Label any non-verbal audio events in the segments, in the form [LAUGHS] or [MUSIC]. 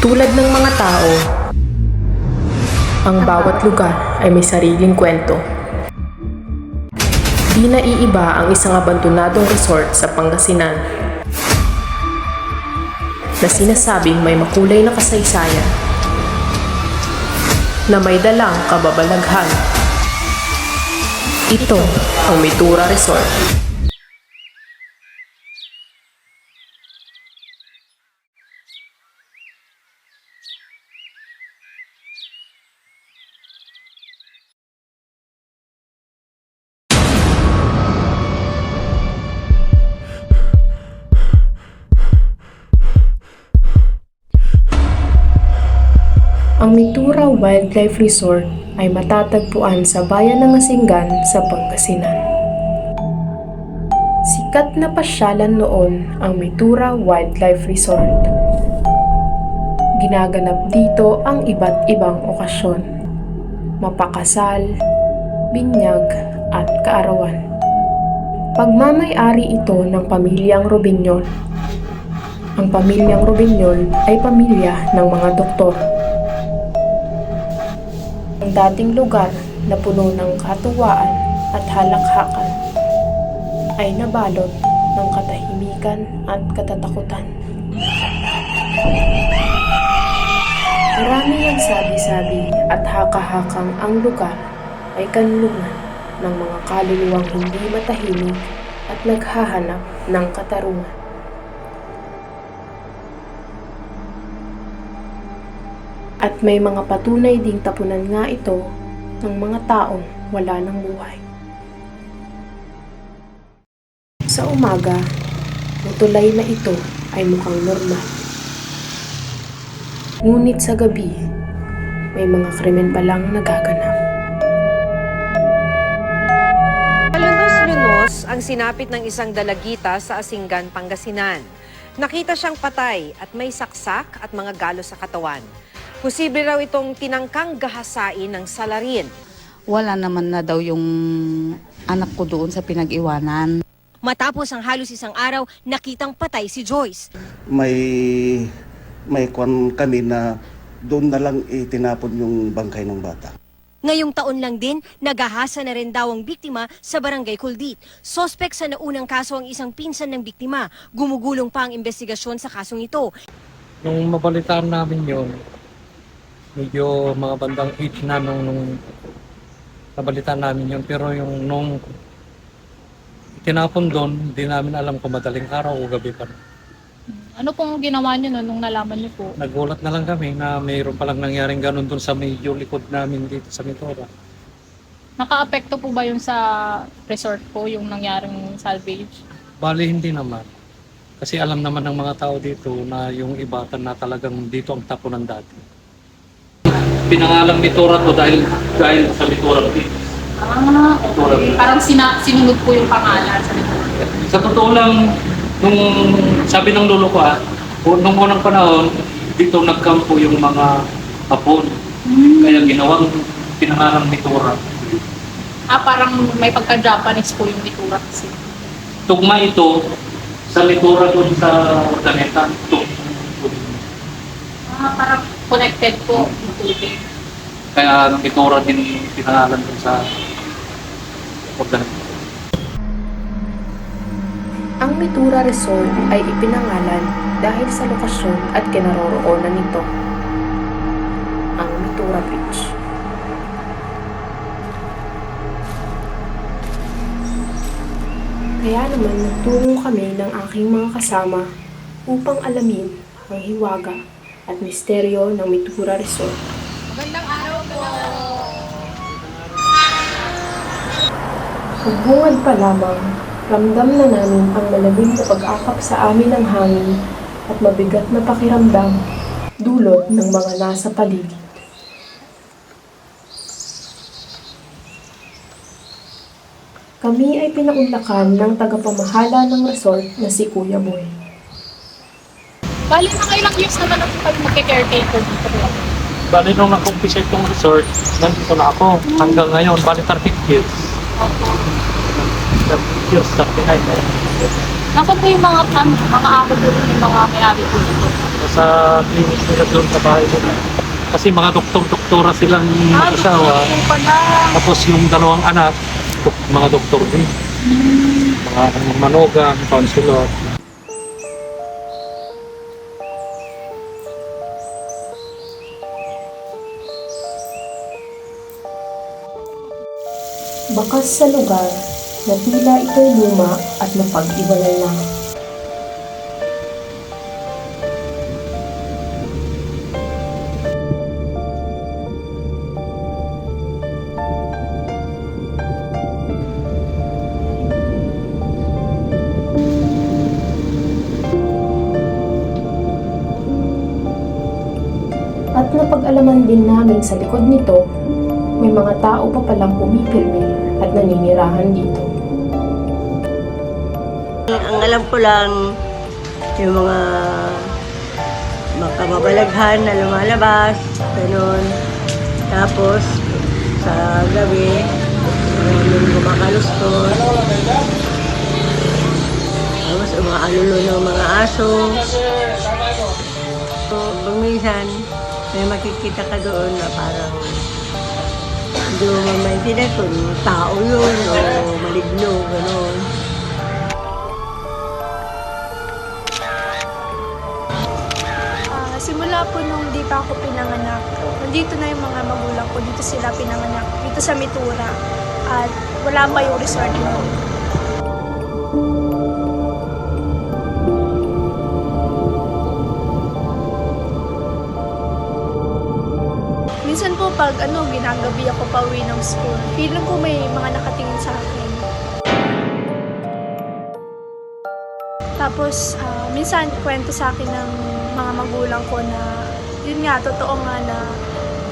Tulad ng mga tao, ang bawat lugar ay may sariling kwento. Di naiiba ang isang abandonadong resort sa Pangasinan na sinasabing may makulay na kasaysayan na may dalang kababalaghan. Ito ang Mitura Resort. Wildlife Resort ay matatagpuan sa bayan ng Asingan sa Pangasinan. Sikat na pasyalan noon ang Mitura Wildlife Resort. Ginaganap dito ang iba't ibang okasyon. Mapakasal, binyag, at kaarawan. Pagmamayari ito ng pamilyang Robinyol. Ang pamilyang Robinyol ay pamilya ng mga doktor. Ang dating lugar na puno ng katuwaan at halakhakan ay nabalot ng katahimikan at katatakutan. Maraming nagsabi-sabi at haka-hakang ang lugar ay kanlungan ng mga kaluluwang hindi matahimik at naghahanap ng katarungan. At may mga patunay ding tapunan nga ito ng mga taong wala ng buhay. Sa umaga, ang tulay na ito ay mukhang normal. Ngunit sa gabi, may mga krimen palang nagaganap. Lunos-lunos ang sinapit ng isang dalagita sa Asingan, Pangasinan. Nakita siyang patay at may saksak at mga galo sa katawan. Posible raw itong tinangkang gahasain ng salarin. wala naman na daw yung anak ko doon sa pinag-iwanan. Matapos ang halos isang araw, nakitang patay si Joyce. may may kwan kami na doon na lang itinapon yung bangkay ng bata. Ngayong taon lang din, nagahasa na rin daw ang biktima sa barangay Kuldit. Sospek sa naunang kaso ang isang pinsan ng biktima. Gumugulong pa ang investigasyon sa kasong ito. Nung mabalitaan namin yon medyo mga bandang age na nung, nung nabalitaan namin yon pero yung nung tinapon doon, hindi namin alam kung madaling araw o gabi pa. Ano pong ginawa niyo no, nung nalaman niyo po? Nagulat na lang kami na mayroon palang nangyaring ganun doon sa medyo likod namin dito sa Mitora. Naka-apekto po ba yun sa resort po, yung nangyaring salvage? Bali hindi naman. Kasi alam naman ng mga tao dito na yung ibatan na talagang dito ang tapunan dati. Pinangalang Mitora to dahil dahil sa Mitora dito. Ah, okay. Parang sina- sinunod po yung pangalan sa resort. Sa totoo lang, nung sabi ng lolo ko ah, nung unang panahon, dito nagkampo yung mga hapon. Kaya ginawang pinangalang Mitora. Ah, parang may pagka-Japanese po yung itura kasi. Tugma ito sa Mitora doon sa Ordaneta. Tung- Ah, parang connected po Kaya Mitora din pinangalan doon sa Ordaneta. Ang Mitura Resort ay ipinangalan dahil sa lokasyon at kinaroroonan nito. Ang Mitura Beach. Kaya naman nagtungo kami ng aking mga kasama upang alamin ang hiwaga at misteryo ng Mitura Resort. Pagbungad pa lamang, ramdam na namin ang malamig na pag-akap sa amin ng hangin at mabigat na pakiramdam dulot ng mga nasa paligid. Kami ay pinaunlakan ng tagapamahala ng resort na si Kuya Boy. Bali, mga ilang years naman ako pag magka-caretaker dito. Bali nung nakumpisa itong resort, nandito na ako. Hanggang ngayon, bali 30 years. 30 years, 39 na yun. Naku po yung mga, ano, mga ako po yung mga may-ari po dito. Sa clinic nila doon sa bahay nila. Kasi mga doktor-doktora silang po pala. Tapos yung dalawang anak, mga doktor din. Mga manogang, counselor. Bakas sa lugar na tila ito'y luma at napag-iwanan na. At napag-alaman din namin sa likod nito, may mga tao pa palang pumipirmi at naninirahan dito. Ang alam ko lang, yung mga makababalaghan na lumalabas, ganun. Tapos, sa gabi, maraming kumakalustos. Tapos, umaalulo ng mga aso. So, minsan, may makikita ka doon na parang mo maintindihan kung tao yun o maligno, gano'n. Ah, simula po nung di pa ako pinanganak, nandito na yung mga magulang ko, dito sila pinanganak, dito sa Mitura. At wala pa yung resort noon. Minsan po pag ano, ginagabi ako pa uwi ng school, feeling ko may mga nakatingin sa akin. Tapos, ah, minsan kwento sa akin ng mga magulang ko na, yun nga, totoo nga na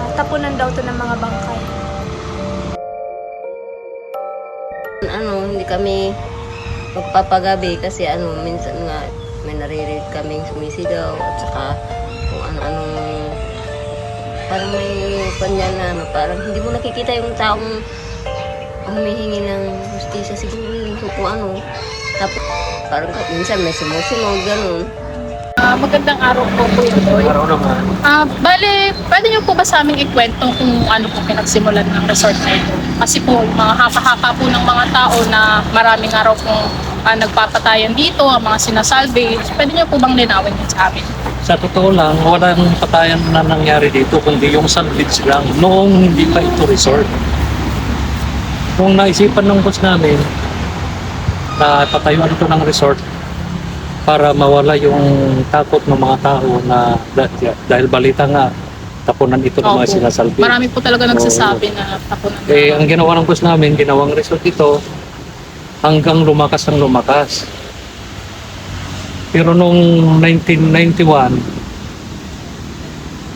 ah, tapunan daw to ng mga bangkay. ano, hindi kami magpapagabi kasi ano, minsan nga may naririnig kaming sumisigaw at saka kung ano-anong parang may kanya na ano, parang hindi mo nakikita yung taong humihingi ng justisya siguro yung kung ano. Tapos parang minsan may sumusunod, ganun. Ah, magandang araw po po yun. Araw naman. Ah, bale, pwede niyo po ba sa aming ikwento kung ano po pinagsimulan ng resort na ito? Kasi po, mga hapa-hapa po ng mga tao na maraming araw pong ah, nagpapatayan dito, ang mga sinasalvage. Pwede niyo po bang linawin yun sa amin? Sa totoo lang, walang patayan na nangyari dito kundi yung salvage lang noong hindi pa ito resort. Nung naisipan ng boss namin na patayuan ito ng resort para mawala yung takot ng mga tao na dah- dahil balita nga tapunan ito ng mga Opo. sinasalvage. Marami po talaga nagsasabi na tapunan na. Eh, ang ginawa ng boss namin, ginawang resort ito hanggang lumakas ang lumakas. Pero nung 1991,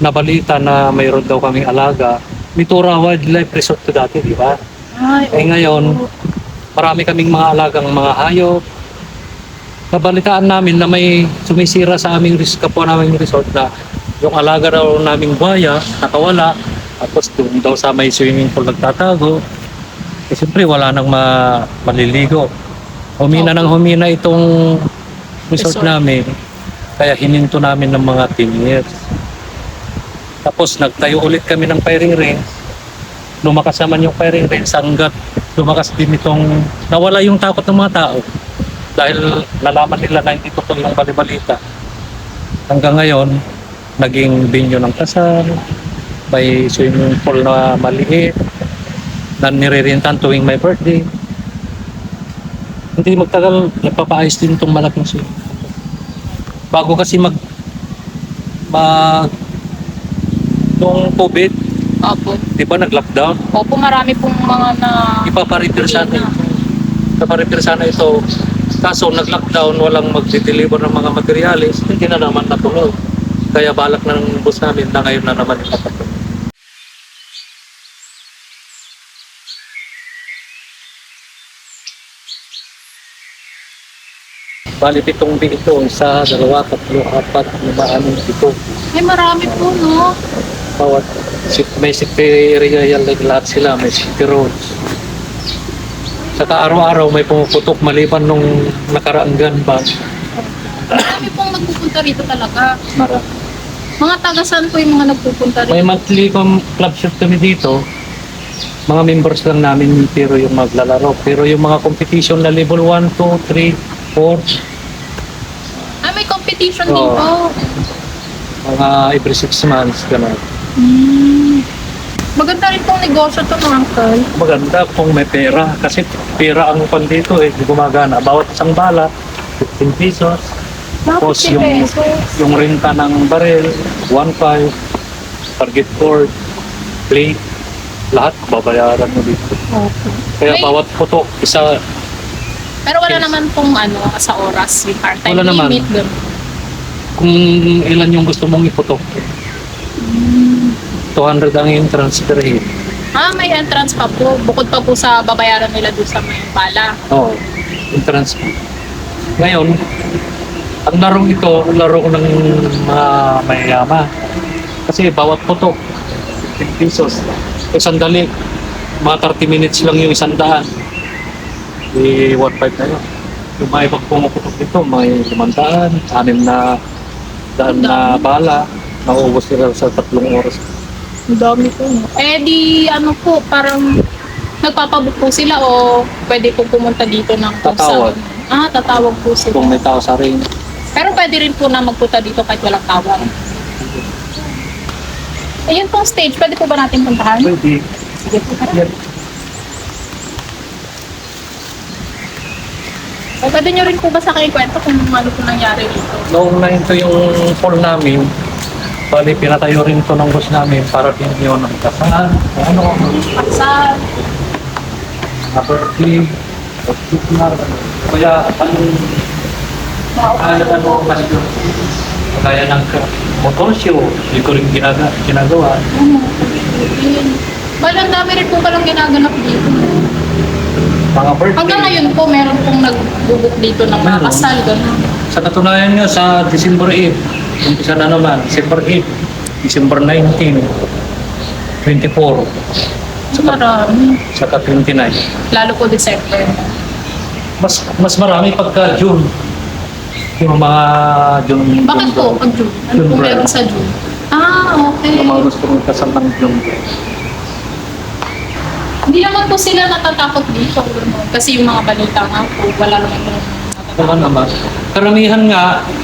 nabalita na mayroon daw kaming alaga. Mitura Wildlife Resort to dati, di ba? Ay, Eh ngayon, marami kaming mga alagang mga hayop. Nabalitaan namin na may sumisira sa aming kapwa naming resort na yung alaga raw naming buhaya, nakawala. Tapos doon daw sa may swimming pool nagtatago. Eh siyempre wala nang ma maliligo. Humina Opo. nang humina itong resort, Resort. namin. Kaya hininto namin ng mga 10 years. Tapos nagtayo ulit kami ng firing range. Lumakas naman yung firing range hanggat lumakas din itong nawala yung takot ng mga tao. Dahil nalaman nila na hindi totoo yung balibalita. Hanggang ngayon, naging binyo ng kasal, may swimming pool na maliit, na niririntan tuwing my birthday. Hindi magtagal, nagpapaayos din itong malaking pool. Bago kasi mag mag nung COVID, Opo. di ba nag-lockdown? Opo, marami pong mga na... Ipaparepair sana ito. Ipaparepair sana ito. Kaso nag-lockdown, walang magdi-deliver ng mga materialis, hindi na naman natuloy. Kaya balak ng bus namin na ngayon na naman ipapatuloy. Bali pitong bi ito, isa, dalawa, tatlo, apat, lima, anim, pito. Ay, marami po, no? Bawat may secretarial like lahat sila, may roads. Saka araw-araw may pumuputok maliban nung nakaraang gun ban. Marami pong nagpupunta rito talaga. Marami. Mga taga saan po yung mga nagpupunta rito? May monthly club shoot kami dito. Mga members lang namin pero yung maglalaro. Pero yung mga competition na level 1, 2, 3, 4, Competition Oo. dito. mga every 6 months, gano'n. Hmm. Maganda rin pong negosyo to mga uncle. Maganda kung may pera. Kasi pera ang pan dito eh, gumagana. Bawat isang bala, 15 pesos. Tapos 50 yung, pesos. yung renta ng baril, 1.5, target board, plate, lahat babayaran mo dito. Kaya May- bawat putok, isa, Pero wala Yes. naman pong ano sa oras yung hard time Wala naman. limit. Ganun. Kung ilan yung gusto mong iputok. 200 ang entrance per head. Ah, may entrance pa po. Bukod pa po sa babayaran nila doon sa may bala. Oo, entrance fee. Ngayon, ang larong ito, ang laro ko ng mga mayayama. Kasi bawat putok, 15 pesos. E sandali, mga 30 minutes lang yung isang daan. Eh, 1.5 na yun. Yung mga ibang pumuputok dito, may limandaan, anim na daan na bala, nauubos nila sa tatlong oras. Ang dami po. Eh di ano po, parang nagpapabook po sila o pwede po pumunta dito ng kung Tatawag. saan. Ah, tatawag po sila. Kung may tao sa ring, Pero pwede rin po na magpunta dito kahit walang tawag. Ayun pong stage, pwede po ba natin puntahan? pwede. Sige po. tara. O, pwede nyo rin po ba sa akin kwento kung ano po nangyari dito? Noong na ito yung pool namin, bali pinatayo rin ito ng boss namin para din yun ang kasaan, kung ano, Sa property, particular, kaya ang ano ano yun, kaya ng motor show, hindi ko rin ginaga, ginagawa. Well, ang dami rin po palang ginaganap dito. Mga birthday. Hanggang ngayon po, meron pong nagbubuk dito ng mga Meron. kasal. Ganun. Sa katunayan nga sa December 8, umpisa na naman, December 8, December 19, 24, Marami. saka 29. Lalo po December. Mas mas marami pagka June. Yung mga June. Bakit June po? Pag June? Ano June po meron sa June? Ah, okay. Yung mga gusto mong kasal ng June. Hindi naman po sila natatakot dito. Kasi yung mga balita nga po, wala naman po natatakot. Saka naman, karamihan nga,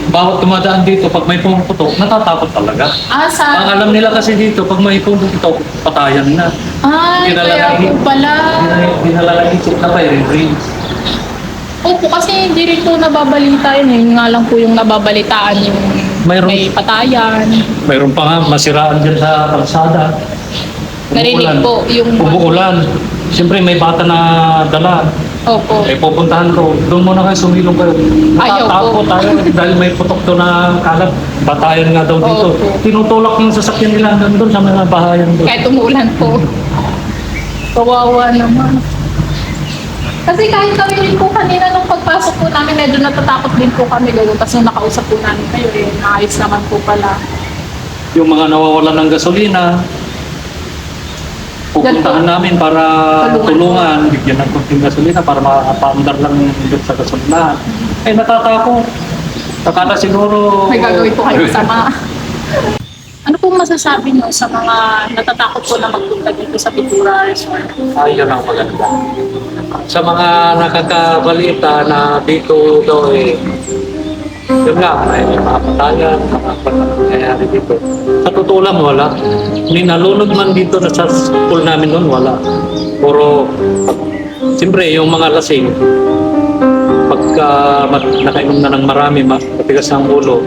bawat tumadaan dito, pag may pumuputok, natatakot talaga. Ah, Ang sa... alam nila kasi dito, pag may pumuputok, patayan na. Ay, kaya po pala. Hindi nalalagay na kayo, range. Opo, kasi hindi rin po nababalita yun. eh. Yun nga lang po yung nababalitaan yung Mayroon- may patayan. Mayroon pa nga masiraan dyan sa kalsada. Narinig Umuulan. po yung... Umuulan. Siyempre may bata na dala. Opo. Eh pupuntahan ko, doon muna kayo sumilong kayo. Ayaw Natatakot po. tayo dahil may putok doon na kalat. Batayan nga daw dito. Opo. Tinutulak yung sasakyan nila hanggang doon sa mga bahayan doon. Kahit umuulan po. Kawawa naman. Kasi kahit kami rin po kanina nung pagpasok po namin, medyo natatakot din po kami gano'n. Tapos nung nakausap po namin kayo, eh, naayos naman po pala. Yung mga nawawalan ng gasolina, pupuntahan namin para Tulungan. tulungan, bigyan ng konting gasolina para makapaandar lang doon sa gasolina. Eh natatakot. Akala siguro... May gagawin po kayo masama. [LAUGHS] ano po masasabi niyo sa mga natatakot po na magpunta dito sa Pitura Resort? Ayun ang maganda. Sa mga nakakabalita na dito daw eh, yun nga, may mga patayan, mga pangyayari dito. Totoo lang, wala. May nalunod man dito na sa school namin noon, wala. Puro, siyempre, yung mga lasing, pagka nakainom na ng marami, ma- matigas ang ulo,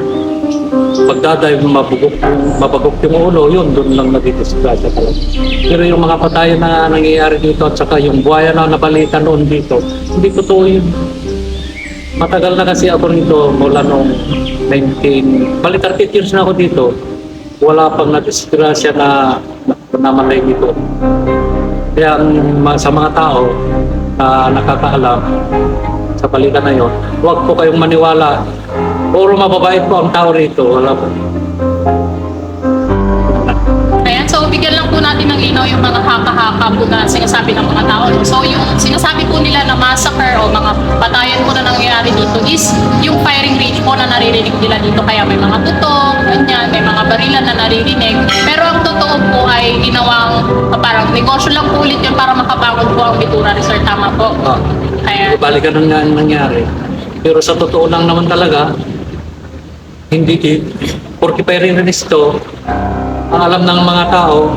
pagdadive, mabugok, mabagok yung ulo, yun, doon lang nadidisgrasya talaga. Pero yung mga patayan na nangyayari dito at saka yung buhaya na nabalita noon dito, hindi totoo yun. Matagal na kasi ako rito mula noong 19... Bali 30 years na ako dito. Wala pang nadisgrasya na na namatay dito. Kaya sa mga tao na nakakaalam sa balita na yon, huwag po kayong maniwala. Puro mababait po ang tao rito. Wala po. Natin ng linaw yung mga haka-haka po na sinasabi ng mga tao. No? So yung sinasabi po nila na massacre o mga patayan po na nangyayari dito is yung firing range po na naririnig nila dito. Kaya may mga tutok, ganyan, may mga barilan na naririnig. Pero ang totoo po ay ginawang parang negosyo lang po ulit yun para makapagod po ang Bitura Resort. Tama po. Ah, Kaya balikan ng nga ang nangyari. Pero sa totoo lang naman talaga, hindi eh, porque pairing release to, ang alam ng mga tao,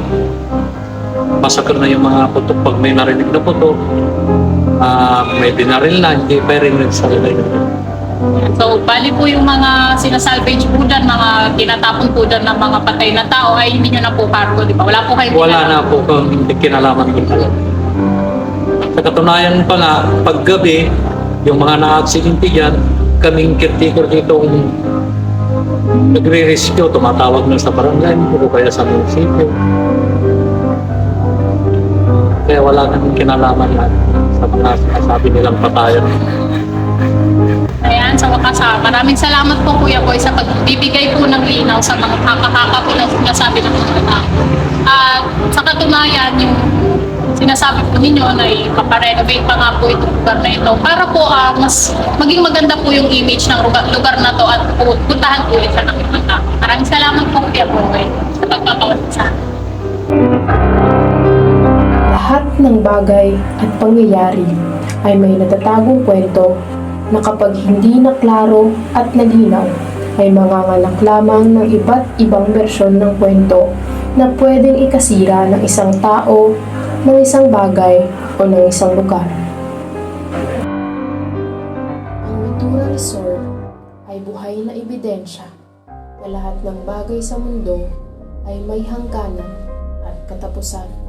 masakal na yung mga putok pag may narinig na putok, ah may binaril na, hindi pairing release sa nila. So, bali po yung mga sinasalvage po dyan, mga tinatapon po dyan ng mga patay na tao ay hindi nyo na po cargo, di ba? Wala po kayo Wala na po kung hindi kinalaman ko talaga. Sa katunayan pa nga, paggabi, yung mga na-aksidente dyan, kaming caretaker dito nagre-rescue, tumatawag na sa barangay o kaya sa munisipyo. Kaya wala nang kinalaman na sa mga sinasabi nilang patayan. Ayan, sa wakas ha, maraming salamat po Kuya Boy sa pagbibigay po ng linaw sa mga haka-haka po ng sinasabi ng mga tao. At sa katunayan, yung sinasabi po ninyo na ipaparenovate pa nga po itong lugar na ito para po ah, mas maging maganda po yung image ng lugar, lugar na to at pu- puntahan ulit mga tao. Maraming salamat po Kuya Boy sa pagpapawala sa. Lahat ng bagay at pangyayari ay may natatagong kwento na kapag hindi na klaro at nalinaw ay manganganak lamang ng iba't ibang bersyon ng kwento na pwedeng ikasira ng isang tao, ng isang bagay o ng isang lugar. Ang Ventura Resort ay buhay na ebidensya na lahat ng bagay sa mundo ay may hangganan at katapusan.